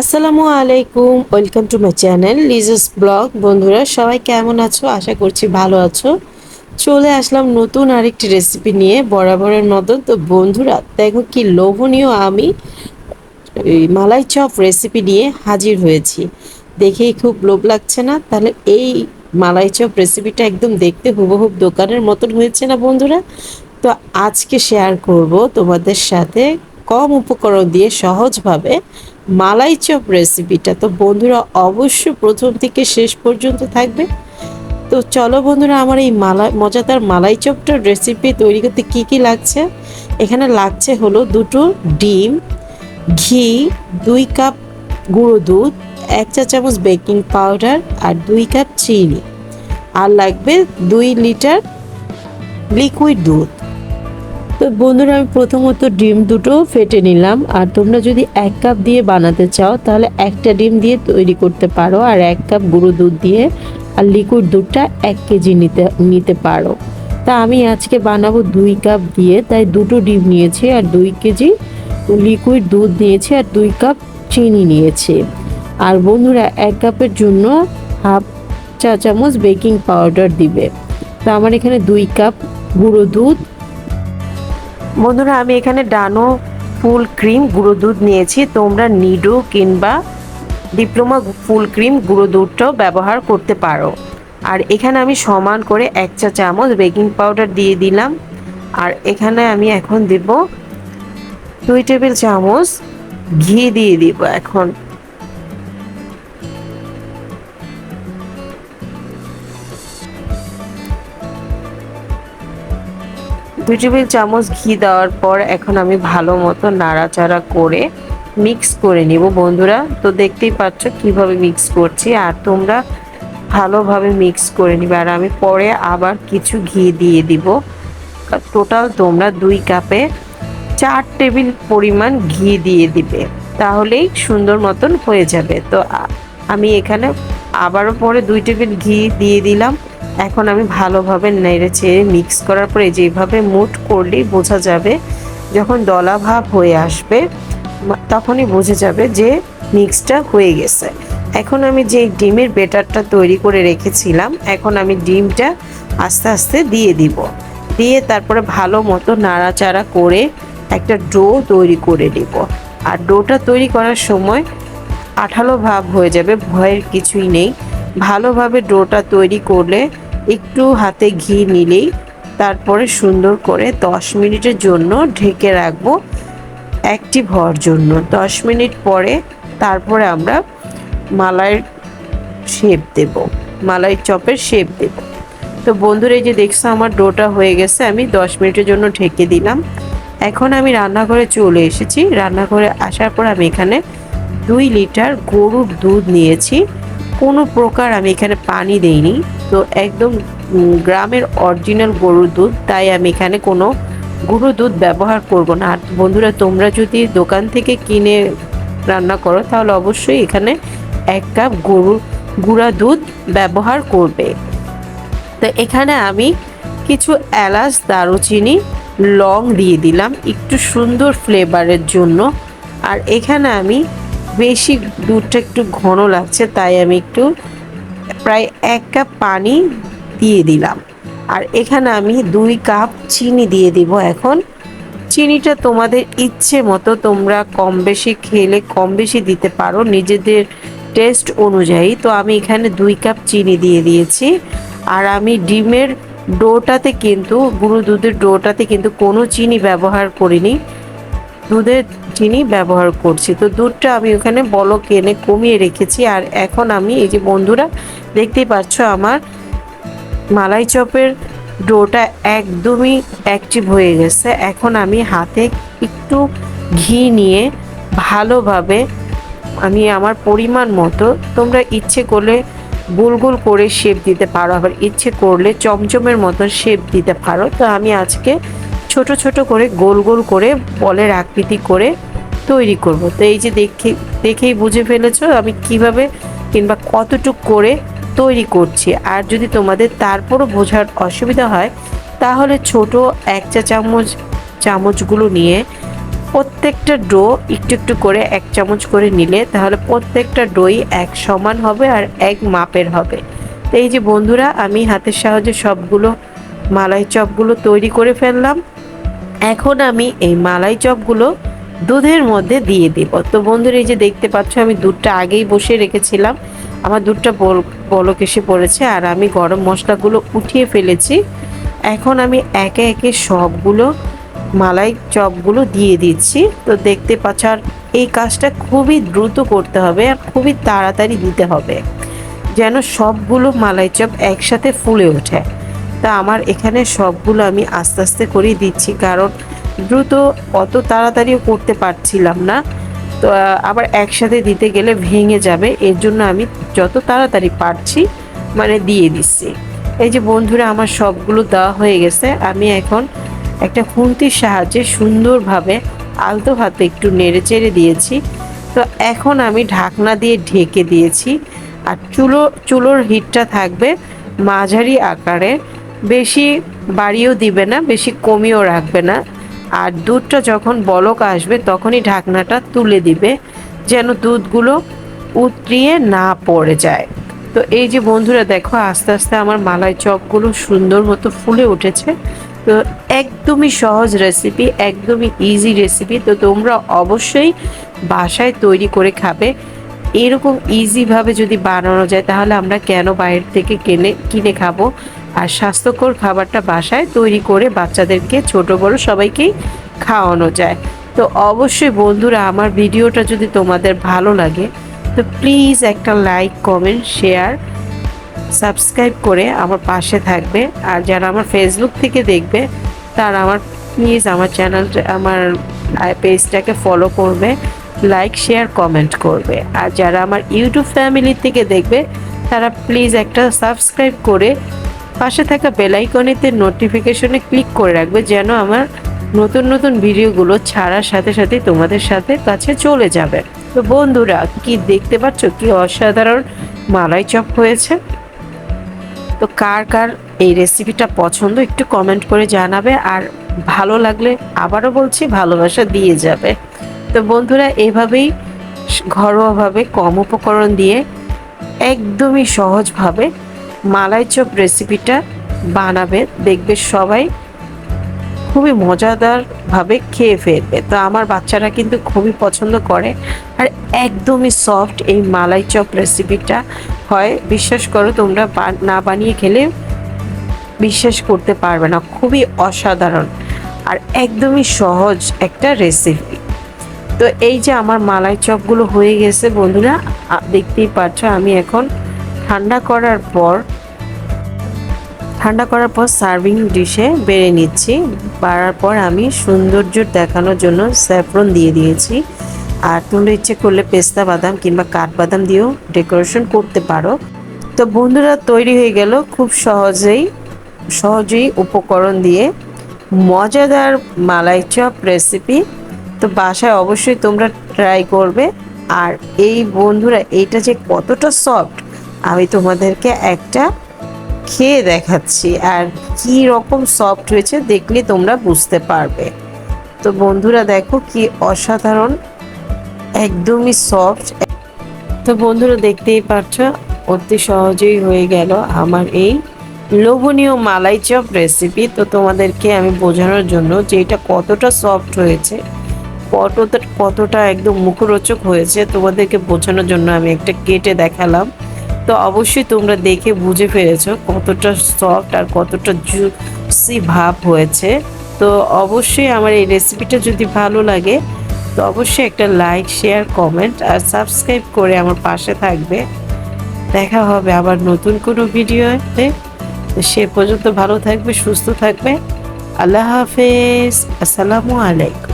আসসালামু আলাইকুম, welcome to my channel Liza's blog. বন্ধুরা, সবাই কেমন আছো? আশা করছি ভালো আছো। চলে আসলাম নতুন আরেকটি রেসিপি নিয়ে, বরাবরের মতন। তো বন্ধুরা, দেখো কি লোভনীয় আমি মালাই চপ রেসিপি নিয়ে হাজির হয়েছি। দেখেই খুব লোভ লাগছে না? তাহলে এই মালাই চপ রেসিপিটা একদম দেখতে হুবহুব দোকানের মতন হয়েছে না বন্ধুরা? তো আজকে শেয়ার করব তোমাদের সাথে কম উপকরণ দিয়ে সহজভাবে মালাই চপ রেসিপিটা তো বন্ধুরা অবশ্য প্রথম থেকে শেষ পর্যন্ত থাকবে। তো চলো বন্ধুরা, আমার এই মালাই মজাদার মালাই চপটার রেসিপি তৈরি করতে কি কি লাগছে? এখানে লাগছে হলো দুটো ডিম, ঘি, দুই কাপ গুঁড়ো দুধ, এক চা চামচ বেকিং পাউডার আর দুই কাপ চিনি। আর লাগবে দুই লিটার লিকুইড দুধ। তো বন্ধুরা, আমি প্রথমত ডিম দুটো ফেটে নিলাম। আর তোমরা যদি এক কাপ দিয়ে বানাতে চাও, তাহলে একটা ডিম দিয়ে তৈরি করতে পারো। আর এক কাপ গুঁড়ো দুধ দিয়ে আর লিকুইড দুধটা এক কেজি নিতে নিতে পারো। তা আমি আজকে বানাবো দুই কাপ দিয়ে। তাই দুটো ডিম নিয়েছি আর দুই কেজি লিকুইড দুধ নিয়েছি আর দুই কাপ চিনি নিয়েছি। আর বন্ধুরা, এক কাপের জন্য হাফ চা চামচ বেকিং পাউডার দিবে। তা আমার এখানে দুই কাপ গুঁড়ো দুধ বন্ধুরা, আমি এখানে ডানো ফুল ক্রিম, গুঁড়ো দুধ নিয়েছি। তোমরা নিডো কিংবা ডিপ্লোমা ফুল ক্রিম, গুঁড়ো দুধটাও ব্যবহার করতে পারো। আর এখানে আমি সমান করে এক চা চামচ বেকিং পাউডার দিয়ে দিলাম। আর এখানে আমি এখন দেব দুই টেবিল চামচ ঘি দিয়ে দিব এখন। দুই টেবিল চামচ ঘি দেওয়ার পর এখন আমি ভালো মতো নাড়াচাড়া করে মিক্স করে নিব। বন্ধুরা, তো দেখতেই পাচ্ছ কীভাবে মিক্স করছি আর তোমরা ভালোভাবে মিক্স করে নিবে। আর আমি পরে আবার কিছু ঘি দিয়ে দিব। টোটাল তোমরা দুই কাপে চার টেবিল পরিমাণ ঘি দিয়ে দিবে। তাহলেই সুন্দর মতন হয়ে যাবে। তো আমি এখানে আবারও পরে দুই টেবিল ঘি দিয়ে দিলাম। এখন আমি ভালোভাবে নেড়ে চেড়ে মিক্স করার পরে যেভাবে মুট করলেই বোঝা যাবে, যখন দলা ভাব হয়ে আসবে তখনই বোঝা যাবে যে মিক্সটা হয়ে গেছে। এখন আমি যে ডিমের বেটারটা তৈরি করে রেখেছিলাম, এখন আমি ডিমটা আস্তে আস্তে দিয়ে দিব। দিয়ে তারপরে ভালো মতো নাড়াচাড়া করে একটা ডো তৈরি করে নিব। আর ডোটা তৈরি করার সময় আঠালো ভাব হয়ে যাবে, ভয়ের কিছুই নেই। ভালোভাবে ডোটা তৈরি করলে একটু হাতে ঘি নিলেই তারপরে সুন্দর করে দশ মিনিটের জন্য ঢেকে রাখব অ্যাক্টিভ হওয়ার জন্য। দশ মিনিট পরে তারপরে আমরা মালাইয়ের শেপ দেব মালাই চপের শেপ দেব। তো বন্ধুরা, এই যে দেখছ আমার ডোটা হয়ে গেছে, আমি দশ মিনিটের জন্য ঢেকে দিলাম। এখন আমি রান্নাঘরে চলে এসেছি। রান্নাঘরে আসার পর আমি এখানে দুই লিটার গরুর দুধ নিয়েছি। কোনো প্রকার আমি এখানে পানি দেইনি। তো একদম গ্রামের অরিজিনাল গরুর দুধ, তাই আমি এখানে কোনো গুঁড়ো দুধ ব্যবহার করব না। আর বন্ধুরা, তোমরা যদি দোকান থেকে কিনে রান্না করো, তাহলে অবশ্যই এখানে এক কাপ গরু গুঁড়া দুধ ব্যবহার করবে। তো এখানে আমি কিছু এলাচ, দারুচিনি, লং দিয়ে দিলাম, একটু সুন্দর ফ্লেভারের জন্য। আর এখানে আমি বেশি দুধটা একটু ঘন লাগছে, তাই আমি একটু প্রায় এক কাপ পানি দিয়ে দিলাম। আর এখানে আমি দুই কাপ চিনি দিয়ে দিব এখন। চিনিটা তোমাদের ইচ্ছে মতো তোমরা কম বেশি খেলে, কম বেশি দিতে পারো নিজেদের টেস্ট অনুযায়ী। তো আমি এখানে দুই কাপ চিনি দিয়ে দিয়েছি। আর আমি ডিমের ডোটাতে কিন্তু, গুঁড়ো দুধের ডোটাতে কিন্তু কোনো চিনি ব্যবহার করিনি। দুধের চিনি ব্যবহার করছি। তো দুধটা আমি ওখানে বলক এনে কমিয়ে রেখেছি আর এখন আমি এই যে বন্ধুরা দেখতেই পাচ্ছ আমার মালাই চপের ডোটা একদমই অ্যাক্টিভ হয়ে গেছে। এখন আমি হাতে একটু ঘি নিয়ে ভালোভাবে আমি আমার পরিমাণ মতো তোমরা ইচ্ছে করলে গোল গোল করে শেপ দিতে পারো, আবার ইচ্ছে করলে চমচমের মতো শেপ দিতে পারো। তো আমি আজকে ছোট ছোট করে গোল গোল করে বলের আকৃতি করে তৈরি করব। তো এই যে দেখে, দেখেই বুঝে ফেলেছ আমি কীভাবে কিংবা কতটুক করে তৈরি করছি। আর যদি তোমাদের তারপরও বোঝার অসুবিধা হয়, তাহলে ছোট এক চা চামচ, চামচগুলো নিয়ে প্রত্যেকটা ডো একটু একটু করে এক চামচ করে নিলে তাহলে প্রত্যেকটা ডোই এক সমান হবে আর এক মাপের হবে। তো এই যে বন্ধুরা, আমি হাতের সাহায্যে সবগুলো, মালাই চপগুলো তৈরি করে ফেললাম। এখন আমি এই মালাই চপগুলো দুধের মধ্যে দিয়ে দিব। তো বন্ধুরা, এই যে দেখতে পাচ্ছ, আমি দুধটা আগেই বসে রেখেছিলাম। আমার দুধটা বল, বলক এসে পড়েছে আর আমি গরম মশলাগুলো উঠিয়ে ফেলেছি। এখন আমি একে একে সবগুলো মালাই চপগুলো দিয়ে দিচ্ছি। তো দেখতে পাচ্ছ, আর এই কাজটা খুবই দ্রুত করতে হবে আর খুবই তাড়াতাড়ি দিতে হবে, যেন সবগুলো মালাই চপ একসাথে ফুলে ওঠে। তা আমার এখানে সবগুলো আমি আস্তে আস্তে করেই দিচ্ছি, কারণ দ্রুত অত তাড়াতাড়িও করতে পারছিলাম না। তো আবার একসাথে দিতে গেলে ভেঙে যাবে, এর জন্য আমি যত তাড়াতাড়ি পারছি মানে দিয়ে দিচ্ছি। এই যে বন্ধুরা, আমার সবগুলো দেওয়া হয়ে গেছে, আমি এখন একটা খুন্তির সাহায্যে সুন্দরভাবে আলতো হাতে একটু নেড়ে চেড়ে দিয়েছি। তো, এখন আমি ঢাকনা দিয়ে ঢেকে দিয়েছি, আর চুলো, চুলোর হিটটা থাকবে মাঝারি আকারে। বেশি বাড়িয়েও দিবে না, বেশি কমিয়েও রাখবে না। আর দুধটা যখন বলক আসবে, তখনই ঢাকনাটা তুলে দিবে, যেন দুধগুলো উতরিয়ে না পড়ে যায়। তো এই যে বন্ধুরা, দেখো আস্তে আস্তে আমার মালাই চপগুলো সুন্দর মতো ফুলে উঠেছে। তো একদমই সহজ রেসিপি একদমই ইজি রেসিপি তো তোমরা অবশ্যই বাসায় তৈরি করে খাবে। এরকম ইজিভাবে যদি বানানো যায়, তাহলে আমরা কেন বাইরে থেকে কিনে কিনে খাব? আর স্বাস্থ্যকর খাবারটা বাসায় তৈরি করে বাচ্চাদেরকে, ছোট, বড় সবাইকেই খাওয়ানো যায়। তো অবশ্যই বন্ধুরা, আমার ভিডিওটা যদি তোমাদের ভালো লাগে, তো প্লিজ একটা লাইক কমেন্ট শেয়ার সাবস্ক্রাইব করে আমার পাশে থাকবে। আর যারা আমার ফেসবুক থেকে দেখবে, তারা আমার প্লিজ আমার চ্যানেলটা আমার পেজটাকে ফলো করবে লাইক শেয়ার কমেন্ট করবে। আর যারা আমার ইউটিউব ফ্যামিলি থেকে দেখবে, তারা প্লিজ একটা সাবস্ক্রাইব করে পাশে থাকা বেলাইকনেতে নোটিফিকেশনে ক্লিক করে রাখবে যেন আমার নতুন নতুন ভিডিওগুলো ছাড়ার সাথে সাথে তোমাদের সাথে কাছে চলে যাবে। তো বন্ধুরা, কি দেখতে পাচ্ছ? কি অসাধারণ মালাই চপ হয়েছে। তো কার কার এই রেসিপিটা পছন্দ একটু কমেন্ট করে জানাবে আর ভালো লাগলে আবারও বলছি, ভালোবাসা দিয়ে যাবে। তো বন্ধুরা, এভাবেই ঘরোয়াভাবে কম উপকরণ দিয়ে একদমই সহজভাবে মালাই চপ রেসিপিটা বানাবে, দেখবে সবাই খুবই মজাদারভাবে খেয়ে ফেলবে। তো আমার বাচ্চারা কিন্তু খুবই পছন্দ করে। আর একদমই সফট এই মালাই চপ রেসিপিটা হয়। বিশ্বাস করো, তোমরা না বানিয়ে খেলে বিশ্বাস করতে পারবে না। খুবই অসাধারণ আর একদমই সহজ একটা রেসিপি তো এই যে আমার মালাই চপগুলো হয়ে গেছে বন্ধুরা দেখতেই পাচ্ছ আমি এখন ঠান্ডা করার পর ঠান্ডা করার পর সার্ভিং ডিশে বেড়ে নিচ্ছি। বাড়ার পর আমি সৌন্দর্য দেখানোর জন্য স্যাফরন দিয়ে দিয়েছি। আর তোমরা ইচ্ছে করলে পেস্তা বাদাম কিংবা কাঠবাদাম দিয়েও ডেকোরেশন করতে পারো। তো বন্ধুরা, তৈরি হয়ে গেল খুব সহজেই সহজেই উপকরণ দিয়ে মজাদার মালাই চপ রেসিপি। তো বাসায় অবশ্যই তোমরা ট্রাই করবে। আর এই বন্ধুরা, এইটা যে কতটা সফট, আমি তোমাদেরকে একটা খেয়ে দেখাচ্ছি আর কি রকম সফট হয়েছে দেখলে তোমরা বুঝতে পারবে। তো বন্ধুরা দেখো কি অসাধারণ, একদমই সফট তো বন্ধুরা দেখতেই পাচ্ছ, অতি সহজেই হয়ে গেল আমার এই লোভনীয় মালাই চপ রেসিপি তো তোমাদেরকে আমি বোঝানোর জন্য যে এটা কতটা সফট হয়েছে, কতটা কতটা একদম মুখরোচক হয়েছে, তোমাদেরকে বোঝানোর জন্য আমি একটা কেটে দেখালাম। তো অবশ্যই তোমরা দেখে বুঝে ফেলেছো কতটা সফট আর কতটা জুসি ভাব হয়েছে। তো অবশ্যই আমার এই রেসিপিটা যদি ভালো লাগে, তো অবশ্যই একটা লাইক শেয়ার কমেন্ট আর সাবস্ক্রাইব করে আমার পাশে থাকবে। দেখা হবে আবার নতুন কোনো ভিডিওতে সে পর্যন্ত ভালো থাকবে, সুস্থ থাকবে। আল্লাহ হাফেজ। আসসালামু আলাইকুম।